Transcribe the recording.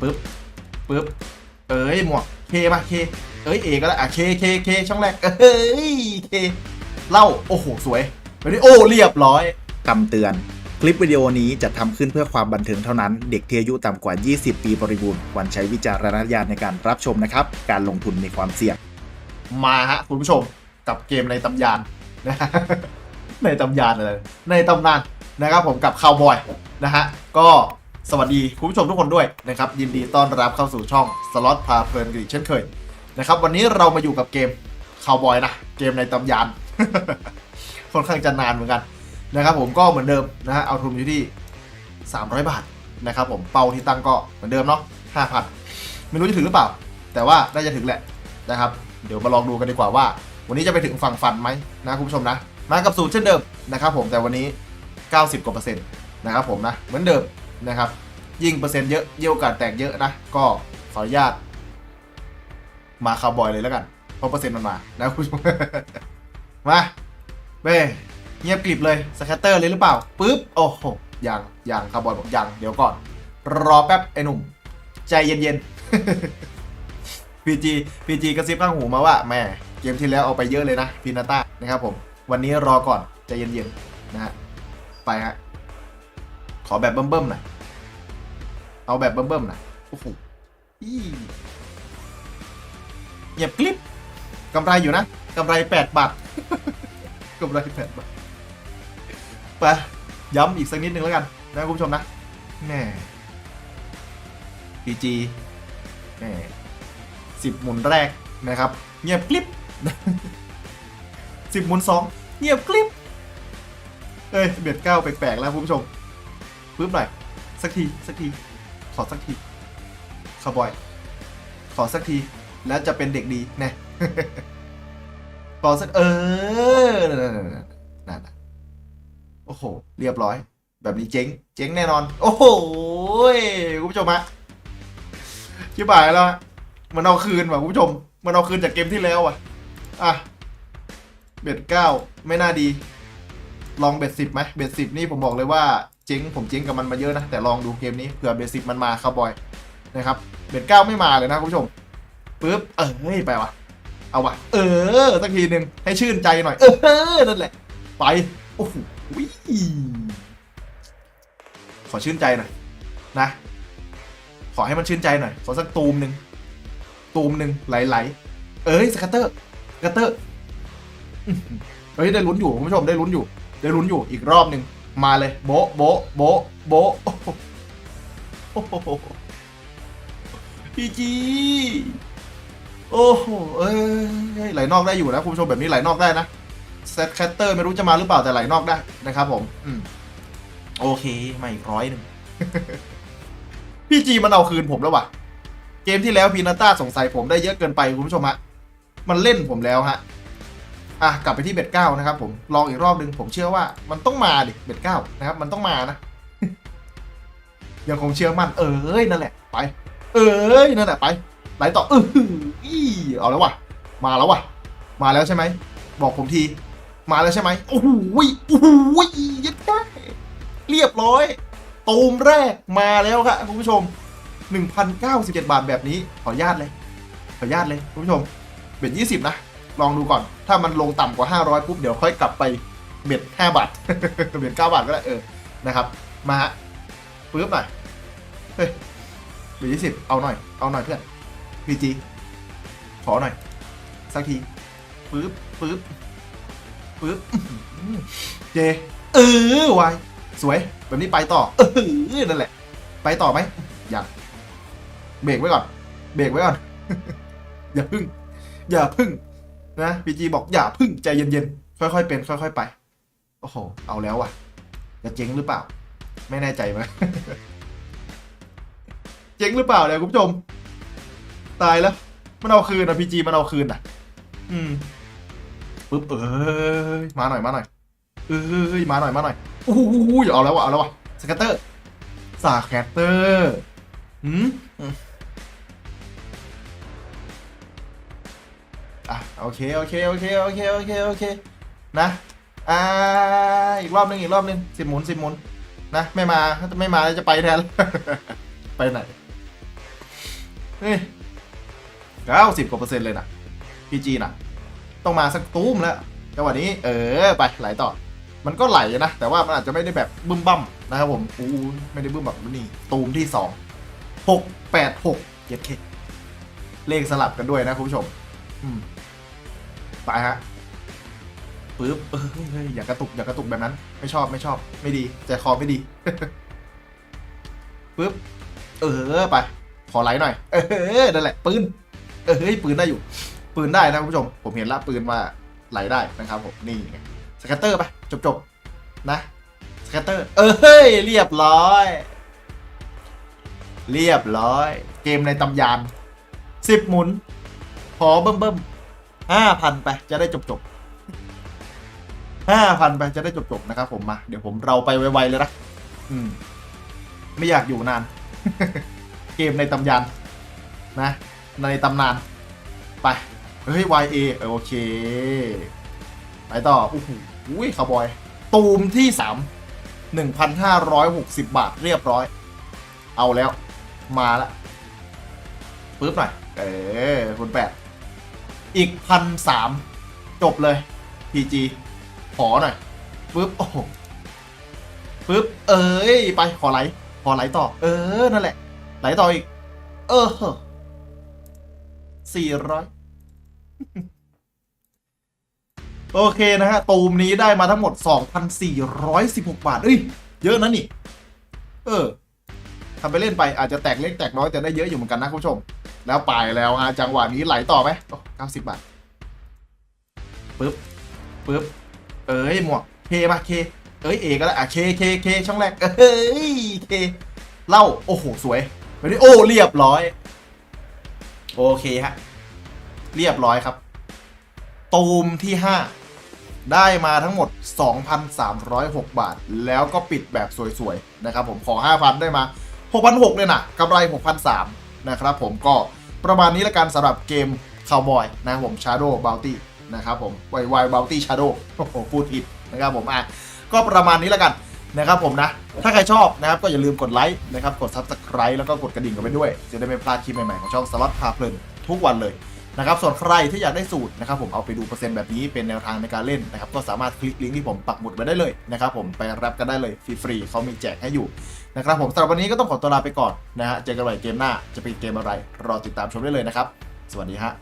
ปึ๊บปึ๊บเอ้ยหมวกเคมาเคเอ้ยเอก็แล้วอะเคเคเคช่องแรกเอ้ยเคเล่าโอ้โหสวยแบบนี้โอ้เรียบร้อยคำเตือน คลิปวิดีโอนี้จะทำขึ้นเพื่อความบันเทิงเท่านั้น เด็กที่อายุต่ำกว่า 20 ปีบริบูรณ์ควรใช้วิจารณญาณในการรับชมนะครับ การลงทุนมีความเสี่ยง มาฮะคุณผู้ชมกับเกมในตำยานนะฮะในตำยานอะไรในตำนานนะครับผมกับคาวบอยนะฮะก็ สวัสดีคุณผู้ชมทุกคนด้วยนะครับยินดีต้อนรับเข้าสู่ช่องสล็อตพาเพลินกันอีกเช่นเคยนะครับวันนี้เรามาอยู่กับเกมคาวบอยนะเกมในตำยาน ค่อนข้างจะนานเหมือนกันนะครับผมก็เหมือนเดิมนะฮะเอาทุนอยู่ที่ 300 บาทนะครับผมเป้าที่ตั้งก็เหมือนเดิมเนาะ5,000ไม่รู้จะถึงหรือเปล่า แต่ว่าน่าจะถึงแหละนะครับเดี๋ยวมาลองดูกันดีกว่าว่า วันนี้จะไปถึงฝั่งฟันไหมนะคุณผู้ชมนะมากับสูตรเช่นเดิมนะครับผมแต่วันนี้ 90กว่าเปอร์เซ็นต์นะครับผมนะเหมือนเดิม นะครับ ยิ่งเปอร์เซ็นต์เยอะเยี่ยวกาสแตกเยอะนะ ก็ขออนุญาต มาคาร์บอยเลยแล้วกัน เพราะเปอร์เซ็นต์มันมา นะคุณผู้ชม มาเบ้เงียบกริบเลยสแคตเตอร์เลยหรือเปล่าปุ๊บ โอ้โหยังยังคาร์บอยบอกยัง เดี๋ยวก่อน รอแป๊บไอ้หนุ่ม ใจเย็นๆพีจีพีจีกระซิบข้างหูมาว่าแม่เกมที่แล้วเอาไปเยอะเลยนะพีนาต้านะครับผม วันนี้รอก่อนใจเย็นๆนะฮะไปฮะ ขอแบบเบิ่มๆหน่อย เอาแบบเบิ่มๆหน่อย โอ้โหอี้เงียบกลิปกำไรอยู่นะกำไรแปดบาทกำไรแปดบาทไปย้ำอีกสักนิดนึงแล้วกันนะคุณผู้ชมนะแหม่พีจีแหม่สิบหมุนแรกนะครับ เงียบกลิปสิบหมุนสองเงียบกลิปเอ้ยเบียดเก้าแปลกๆแล้วคุณผู้ชม ปึ๊บหน่อย สักที สักที ขอสักทีคาร์บอย ขอสักที แล้วจะเป็นเด็กดีแน่ขอสักเออนั่นนั่นะโอ้โห เรียบร้อย แบบนี้เจ๊ง เจ๊งแน่นอน โอ้โหคุณผู้ชมฮะชิบายแล้วมันเอาคืนว่ะคุณผู้ชม มันเอาคืนจากเกมที่แล้วอะ อะ เบ็ดเก้าไม่น่าดี ลองเบ็ดสิบไหมเบ็ดสิบนี่ผมบอกเลยว่า จ๊งผมเจ๊งกับมันมาเยอะนะ แต่ลองดูเกมนี้เผื่อเบสิบมันมาคาร์บอยนะครับเบ็ดเก้าไม่มาเลยนะคุณผู้ชมปึ๊บเออไปวะเอาวะเออสักทีหนึ่งให้ชื่นใจหน่อย เออนั่นแหละ ไปโอ้โหวิขอชื่นใจหน่อยนะ ขอให้มันชื่นใจหน่อยขอสักตูมหนึ่งตูมหนึ่งไหลๆเอ้ยสกัตเตอร์สกัตเตอร์เฮ้ยได้ลุ้นอยู่คุณผู้ชมได้ลุ้นอยู่ ได้ลุ้นอยู่อีกรอบหนึ่ง มาเลย โบะโบะโบะโบะพีจีโอ้โหเอ้ยไหลนอกได้อยู่นะคุณผู้ชมแบบนี้ไหลนอกได้นะเซตแคตเตอร์ไม่รู้จะมาหรือเปล่าแต่ไหลนอกได้นะครับผม อืม โอเคมาอีกร้อยหนึ่งพีจีมันเอาคืนผมแล้ววะเกมที่แล้วพีนาต้าสงสัยผมได้เยอะเกินไปคุณผู้ชมฮะมันเล่นผมแล้วฮะ อะกลับไปที่เบ็ดเก้านะครับผมลองอีกรอบหนึ่งผมเชื่อว่ามันต้องมาดิเบ็ดเก้านะครับมันต้องมานะยังคงเชื่อมั่นเอ้ยนั่นแหละไป เอ้ยนั่นแหละไปไหลต่อเอออี้เอาแล้วว่ะมาแล้วว่ะมาแล้วใช่ไหมบอกผมทีมาแล้วใช่ไหมโอ้โหโอ้โหยัดได้เรียบร้อยตูมแรกมาแล้วครับคุณผู้ชม 1,097 บาทแบบนี้ขออนุญาตเลย ขออนุญาตเลยคุณผู้ชมเบ็ด20 นะ ลองดูก่อน ถ้ามันลงต่ำกว่า 500ปุ๊บเดี๋ยวค่อยกลับไปเบ็ด5บาทเบ็ด9บาทก็ได้เออนะครับ มาฮะปึ๊บหน่อยเฮ้ยเบ็ด20เอาหน่อยเอาหน่อยเพื่อนพีจีขอหน่อย สักทีปึ๊บปึ๊บปึ๊บอื้อหือเจเออไวสวยแบบนี้ไปต่อ เออนั่นแหละ ไปต่อไหมอยากเบรกไว้ก่อน เบรกไว้ก่อน อย่าพึ่ง อย่าพึ่ง นะพีจีบอกอย่าพึ่งใจเย็นๆ ค่อยๆ เป็น ค่อย ๆ ไป โอ้โห เอาแล้วว่ะ จะเจ๊งหรือเปล่า ไม่แน่ใจไหมเจ๊งหรือเปล่าเนี่ยคุณผู้ชม ตายแล้ว มันเอาคืนนะพีจีมันเอาคืนอะ อืมปึ๊บเอ้ยมาหน่อยมาหน่อยเอ้ยมาหน่อยมาหน่อยโอ้โหเอาแล้วว่ะเอาแล้วว่ะสแกตเตอร์สาแคตเตอร์ อืม อะโอเคโอเคโอเคโอเคโอเคโอเคนะอ่าอีกรอบหนึงอีกรอบหนึงสิบหมุนสิบหมุนนะไม่มาถ้าไม่มาจะไปแทนไปไหนเฮ้ยเก้าสิบกว่าเปอร์เซ็นต์เลยนะพีจีน่ะต้องมาสักตูมแล้วจังหวะนี้ เออไปไหลต่อ มันก็ไหลนะ แต่ว่ามันอาจจะไม่ได้แบบบึ้มบั้มนะครับผมอู้ไม่ได้บึ้มแบบนี่ตูมที่สองหกแปดหกเจ็ดเคเลขสลับกันด้วยนะคุณผู้ชม อืม ไปฮะปึ๊บเออเฮ้ยเฮ้ยอย่ากระตุกอย่ากระตุกแบบนั้น ไม่ชอบไม่ชอบ ไม่ดีใจคอไม่ดีปึ๊บเออไป ขอไลค์หน่อย เออนั่นแหละปืนเออเฮ้ยปืนได้อยู่ ปืนได้นะคุณผู้ชม ผมเห็นละปืนว่าไหลได้นะครับผมนี่สแกตเตอร์ไปจบจบๆนะสแกตเตอร์ เออเฮ้ยเรียบร้อย เรียบร้อย เกมในตำยานสิบหมุนขอเบิ่มเบิ่ม ห้าพันไปจะได้จบจบห้าพันไปจะได้จบจบนะครับผมมา เดี๋ยวผมเราไปไวๆเลยนะอืม ไม่อยากอยู่นาน เกมในตำยานนะ ในตำนาน ไป เฮ้ย YA โอเค ไปต่อโอ้โหอุ้ยคาร์บอย ตูมที่สามหนึ่งพันห้าร้อยหกสิบบาทเรียบร้อย เอาแล้ว มาละปึ๊บหน่อย เออคุณแปด อีกพันสามจบเลย PG ขอหน่อยปึ๊บโอ้โหปึ๊บเอ้ยไปขอไหลขอไหลต่อ เออ นั่นแหละ ไหลต่ออีก เออสี่ร้อยโอเคนะฮะ ตูมนี้ได้มาทั้งหมด 2,416 บาท เอ้ย เยอะนะนี่ เออทำไปเล่นไปอาจจะแตกเล็กแตกน้อยแต่ได้เยอะอยู่เหมือนกันนะคุณผู้ชม แล้วไปแล้วฮะจังหวะนี้ไหลต่อไหมโอ้90บาทปึ๊บปึ๊บเอ้ยหมวกเคมาเคเอ้ยเอก็ได้อะเคเคเคช่องแรกเอ้ยเคเล่าโอ้โหสวยไปดิโอ้เรียบร้อย โอเคฮะเรียบร้อยครับ ตูมที่ 5 ได้มาทั้งหมด 2,306 บาท แล้วก็ปิดแบบสวยๆ นะครับผมขอ 5,000 ได้มา 6,600เลยนะกำไร 6,300 นะครับผมก็ประมาณนี้ละกันสำหรับเกม Cowboy นะครับผม Shadow Bounty นะครับผม y y Bounty Shadow โอ้โหพูดผิดนะครับผมอะก็ประมาณนี้ละกันนะครับผมนะ ถ้าใครชอบนะครับก็อย่าลืมกดไลค์นะครับ กด Subscribe แล้วก็กดกระดิ่งกันไปด้วย จะได้ไม่พลาดคลิปใหม่ๆของช่องสล็อตพาเพลินทุกวันเลย นะครับส่วนใครที่อยากได้สูตรนะครับผมเอาไปดูเปอร์เซ็นต์แบบนี้เป็นแนวทางในการเล่นนะครับก็สามารถคลิกลิงก์ที่ผมปักหมุดไว้ได้เลยนะครับผมไปรับกันได้เลยฟรีๆเขามีแจกให้อยู่นะครับผมสำหรับวันนี้ก็ต้องขอตัวลาไปก่อนนะฮะเจอกันใหม่เกมหน้าจะเป็นเกมอะไรรอติดตามชมได้เลยนะครับสวัสดีฮะ